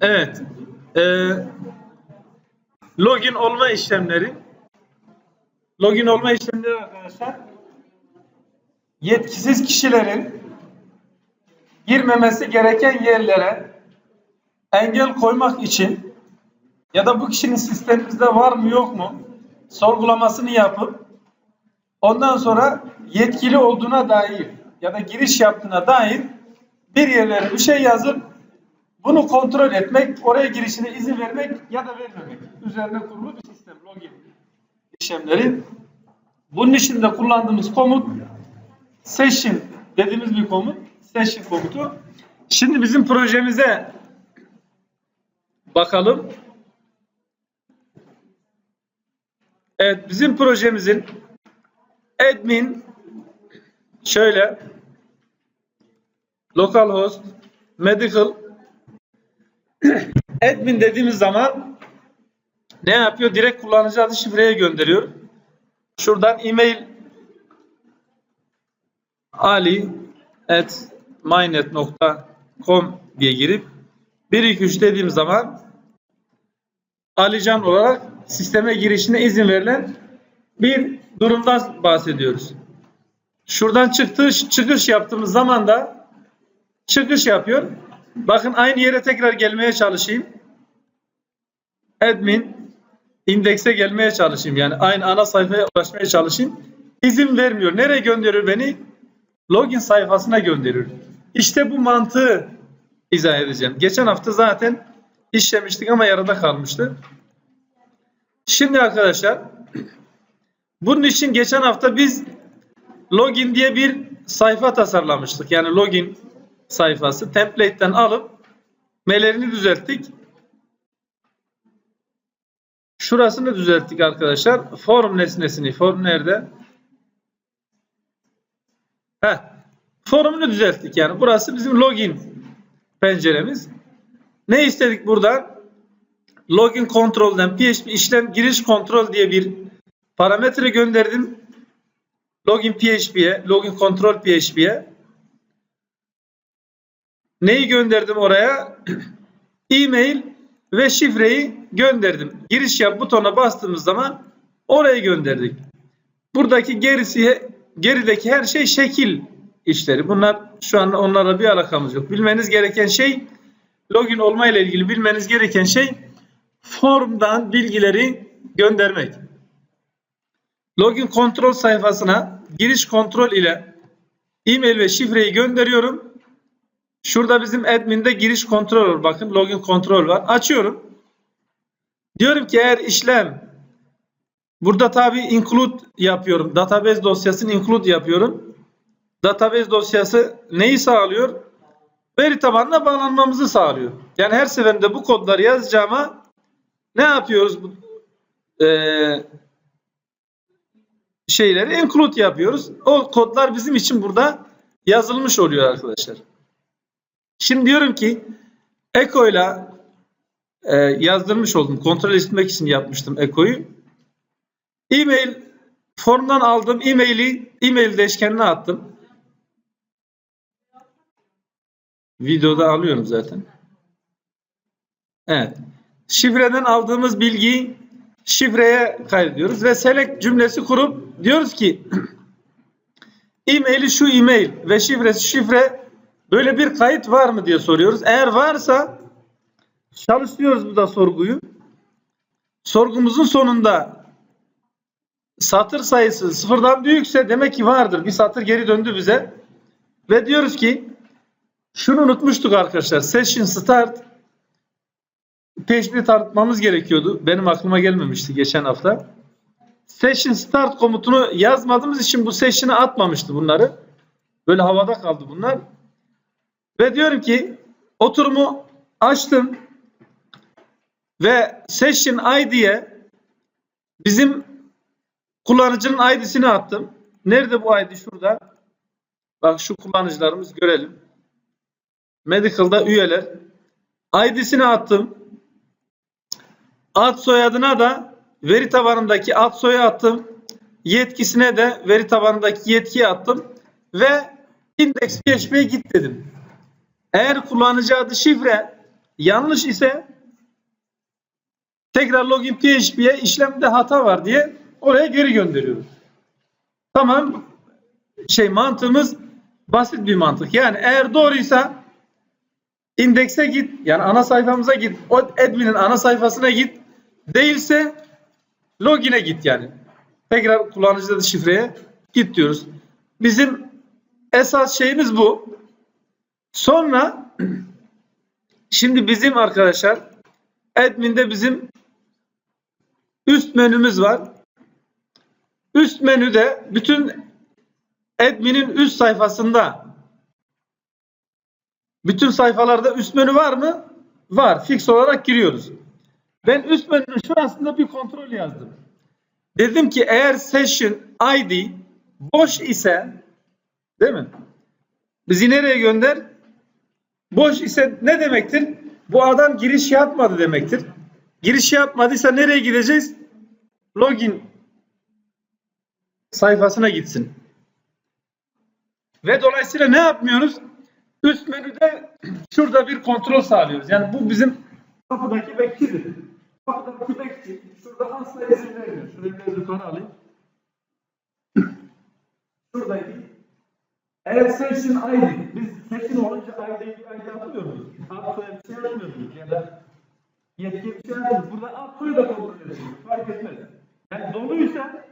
Evet. Ee, login olma işlemleri. Login olma işlemleri arkadaşlar. Yetkisiz kişilerin girmemesi gereken yerlere engel koymak için ya da bu kişinin sistemimizde var mı yok mu sorgulamasını yapıp ondan sonra yetkili olduğuna dair ya da giriş yaptığına dair bir yerlere bir şey yazıp bunu kontrol etmek, oraya girişine izin vermek ya da vermemek. Üzerine kurulu bir sistem, login işlemleri. Bunun için de kullandığımız komut session dediğimiz bir komut. Session komutu. Şimdi bizim projemize bakalım. Evet, bizim projemizin admin şöyle localhost medical admin dediğimiz zaman ne yapıyor? Direkt kullanıcı adı şifreye gönderiyor. Şuradan e-mail ali at mynet.com diye girip 1 2 3 dediğim zaman Alican olarak sisteme girişine izin verilen bir durumdan bahsediyoruz. Şuradan çıktı, çıkış yaptığımız zaman da çıkış yapıyor. Bakın aynı yere tekrar gelmeye çalışayım. Admin indekse gelmeye çalışayım. Yani aynı ana sayfaya ulaşmaya çalışayım. İzin vermiyor. Nereye gönderiyor beni? Login sayfasına gönderiyor. İşte bu mantığı izah edeceğim. Geçen hafta zaten işlemiştik ama yarıda kalmıştı. Şimdi arkadaşlar bunun için geçen hafta biz login diye bir sayfa tasarlamıştık. Yani login sayfası template'ten alıp melerini düzelttik. Şurasını düzelttik arkadaşlar. Form nesnesini. Form nerede? Heh. Formunu düzelttik yani. Burası bizim login penceremiz. Ne istedik buradan? Login kontrolden PHP işlem giriş kontrol diye bir parametre gönderdim. Login PHP'ye, login kontrol PHP'ye. Neyi gönderdim oraya? E-mail ve şifreyi gönderdim. Giriş yap butona bastığımız zaman oraya gönderdik. Buradaki gerisi gerideki her şey şekil işleri. Bunlar şu an onlarla bir alakamız yok. Bilmeniz gereken şey login olma ile ilgili bilmeniz gereken şey formdan bilgileri göndermek. Login kontrol sayfasına giriş kontrol ile e-mail ve şifreyi gönderiyorum. Şurada bizim admin'de giriş kontrol var. Bakın login kontrol var. Açıyorum. Diyorum ki eğer işlem burada tabi include yapıyorum. Database dosyasını include yapıyorum. Database dosyası neyi sağlıyor? Veri tabanına bağlanmamızı sağlıyor. Yani her seferinde bu kodları yazacağıma ne yapıyoruz? Ee, şeyleri include yapıyoruz. O kodlar bizim için burada yazılmış oluyor arkadaşlar. Şimdi diyorum ki Eko ile yazdırmış oldum. Kontrol etmek için yapmıştım Eko'yu. E-mail formdan aldım e-maili e-mail değişkenine attım. Videoda alıyorum zaten. Evet. Şifreden aldığımız bilgiyi şifreye kaydediyoruz ve select cümlesi kurup diyoruz ki e-maili şu e-mail ve şifresi şifre böyle bir kayıt var mı diye soruyoruz. Eğer varsa çalıştırıyoruz bu da sorguyu. Sorgumuzun sonunda satır sayısı sıfırdan büyükse demek ki vardır. Bir satır geri döndü bize. Ve diyoruz ki şunu unutmuştuk arkadaşlar. Session start PHP tanıtmamız gerekiyordu. Benim aklıma gelmemişti geçen hafta. Session start komutunu yazmadığımız için bu session'ı atmamıştı bunları. Böyle havada kaldı bunlar. Ve diyorum ki oturumu açtım ve session ID'ye bizim kullanıcının ID'sini attım. Nerede bu ID? Şurada. Bak şu kullanıcılarımız görelim. Medical'da üyeler. ID'sini attım. Ad soyadına da veri tabanındaki ad soyu attım. Yetkisine de veri tabanındaki yetkiyi attım. Ve index PHP'ye git dedim. Eğer kullanıcı adı şifre Yanlış ise tekrar login PHP'ye işlemde hata var diye oraya geri gönderiyoruz. Tamam. Şey mantığımız basit bir mantık. Yani eğer doğruysa indekse git. Yani ana sayfamıza git. O admin'in ana sayfasına git. Değilse login'e git yani. Tekrar kullanıcı adı şifreye git diyoruz. Bizim esas şeyimiz bu. Sonra şimdi bizim arkadaşlar admin'de bizim üst menümüz var. Üst menüde bütün admin'in üst sayfasında bütün sayfalarda üst menü var mı? Var. Fix olarak giriyoruz. Ben üst menünün şurasında bir kontrol yazdım. Dedim ki eğer session ID boş ise değil mi? Bizi nereye gönder? Boş ise ne demektir? Bu adam giriş yapmadı demektir. Giriş yapmadıysa nereye gideceğiz? Login sayfasına gitsin. Ve dolayısıyla ne yapmıyoruz? Üst menüde şurada bir kontrol sağlıyoruz. Yani bu bizim kapıdaki bekçidir. Kapıdaki bekçi şurada asla izin vermiyor. Şurayı biraz yukarı alayım. Şuradaki eğer session ID, biz session olunca ID'yi ID atmıyor muyuz? Alt soya bir şey atmıyor muyuz? Ya da yetki bir şey atmıyoruz. Burada alt soyu da kontrol ediyoruz. Fark etmez. Yani doluysa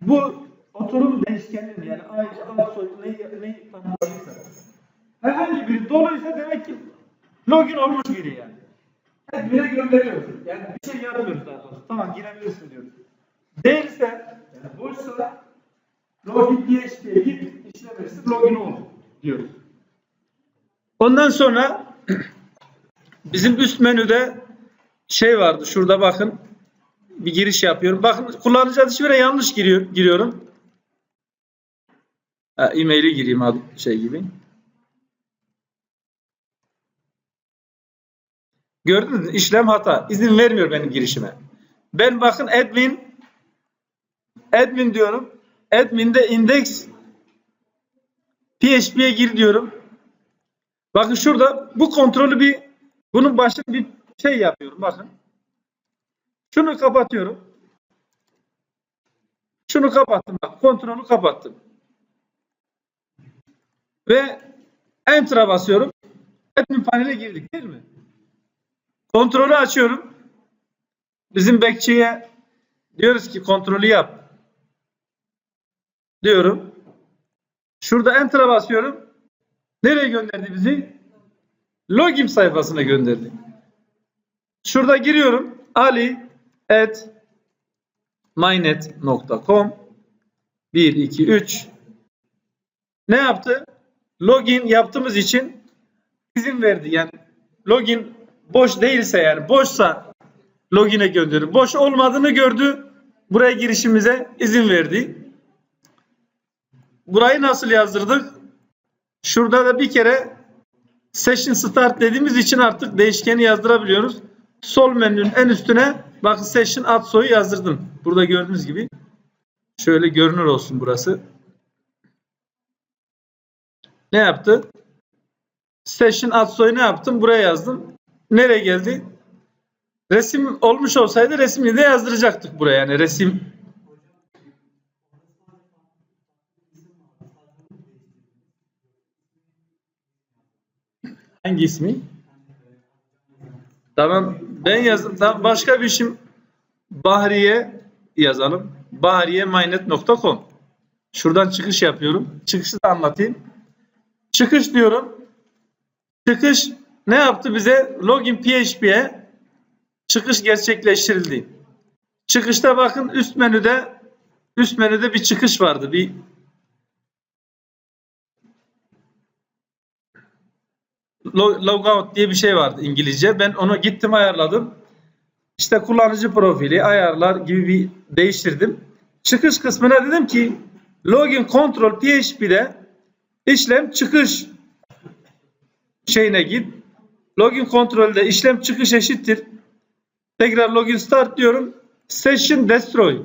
bu oturum değişkeninin yani ay, alt soy neyi, neyi tanımladıysa herhangi biri doluysa demek ki login olmuş biri yani. Admin'e gönderiyoruz. Yani bir şey yapmıyoruz daha doğrusu. Tamam girebilirsin diyoruz. Değilse, yani boşsa login PHP'ye git işlemesin login ol diyoruz. Ondan sonra bizim üst menüde şey vardı. Şurada bakın. Bir giriş yapıyorum. Bakın kullanıcı adı şifre yanlış giriyor, giriyorum. Ha, e-mail'i gireyim adı şey gibi. Gördünüz mü? İşlem hata. İzin vermiyor benim girişime. Ben bakın admin admin diyorum. Admin'de index PHP'ye gir diyorum. Bakın şurada bu kontrolü bir bunun başına bir şey yapıyorum. Bakın. Şunu kapatıyorum. Şunu kapattım. Bak kontrolü kapattım. Ve Enter'a basıyorum. Admin panele girdik değil mi? Kontrolü açıyorum. Bizim bekçiye diyoruz ki kontrolü yap. Diyorum. Şurada Enter'a basıyorum. Nereye gönderdi bizi? Login sayfasına gönderdi. Şurada giriyorum. Ali at mynet.com 1, 2, 3 ne yaptı? Login yaptığımız için izin verdi. Yani login boş değilse yani boşsa login'e gönderir. Boş olmadığını gördü. Buraya girişimize izin verdi. Burayı nasıl yazdırdık? Şurada da bir kere session start dediğimiz için artık değişkeni yazdırabiliyoruz. Sol menünün en üstüne bakın session ad soyu yazdırdım. Burada gördüğünüz gibi. Şöyle görünür olsun burası. Ne yaptı? Session ad soyu ne yaptım? Buraya yazdım. Nereye geldi? Resim olmuş olsaydı resmini de yazdıracaktık buraya. Yani resim Hangi ismi? Tamam. Ben yazdım. Tamam. Başka bir işim Bahriye yazalım. bahriyemynet.com Şuradan çıkış yapıyorum. Çıkışı da anlatayım. Çıkış diyorum. Çıkış ne yaptı bize? Login PHP'ye çıkış gerçekleştirildi. Çıkışta bakın üst menüde üst menüde bir çıkış vardı. Bir logout diye bir şey vardı İngilizce. Ben onu gittim ayarladım. İşte kullanıcı profili, ayarlar gibi bir değiştirdim. Çıkış kısmına dedim ki login control PHP'de işlem çıkış şeyine git. Login kontrolde işlem çıkış eşittir. Tekrar login start diyorum. Session destroy.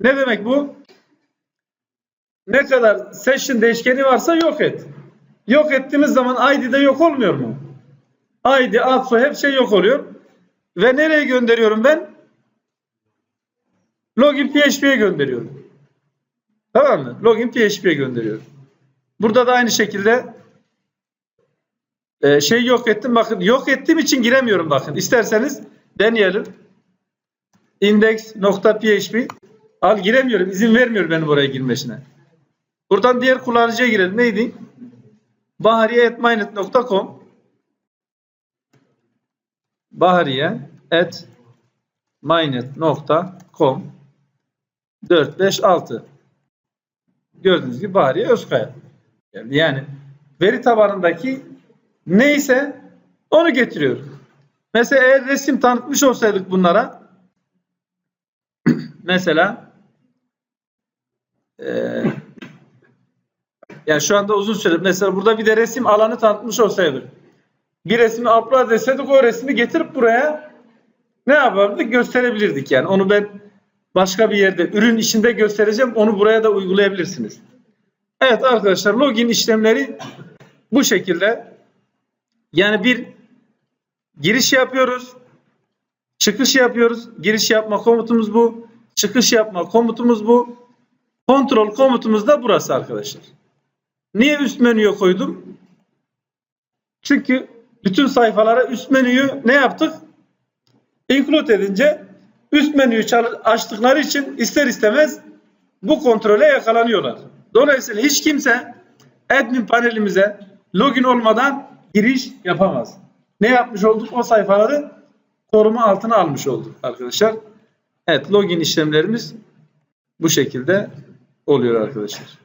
Ne demek bu? Ne kadar session değişkeni varsa yok et. Yok ettiğimiz zaman ID'de yok olmuyor mu? ID, ad, soy hep şey yok oluyor. Ve nereye gönderiyorum ben? Login PHP'ye gönderiyorum. Tamam mı? Login PHP'ye gönderiyorum. Burada da aynı şekilde e, şey yok ettim. Bakın yok ettiğim için giremiyorum bakın. İsterseniz deneyelim. Index.php Al giremiyorum. İzin vermiyor benim oraya girmesine. Buradan diğer kullanıcıya girelim. Neydi? bahariye.mynet.com bahariye.mynet.com 456 Gördüğünüz gibi Bahariye Özkaya. Yani, yani veri tabanındaki neyse onu getiriyor. Mesela eğer resim tanıtmış olsaydık bunlara mesela eee yani şu anda uzun süre mesela burada bir de resim alanı tanıtmış olsaydık. Bir resmi upload etseydik o resmi getirip buraya ne yapardık? Gösterebilirdik yani. Onu ben başka bir yerde ürün içinde göstereceğim. Onu buraya da uygulayabilirsiniz. Evet arkadaşlar login işlemleri bu şekilde. Yani bir giriş yapıyoruz. Çıkış yapıyoruz. Giriş yapma komutumuz bu. Çıkış yapma komutumuz bu. Kontrol komutumuz da burası arkadaşlar. Niye üst menüye koydum? Çünkü bütün sayfalara üst menüyü ne yaptık? Include edince üst menüyü açtıkları için ister istemez bu kontrole yakalanıyorlar. Dolayısıyla hiç kimse admin panelimize login olmadan giriş yapamaz. Ne yapmış olduk? O sayfaları koruma altına almış olduk arkadaşlar. Evet login işlemlerimiz bu şekilde oluyor arkadaşlar.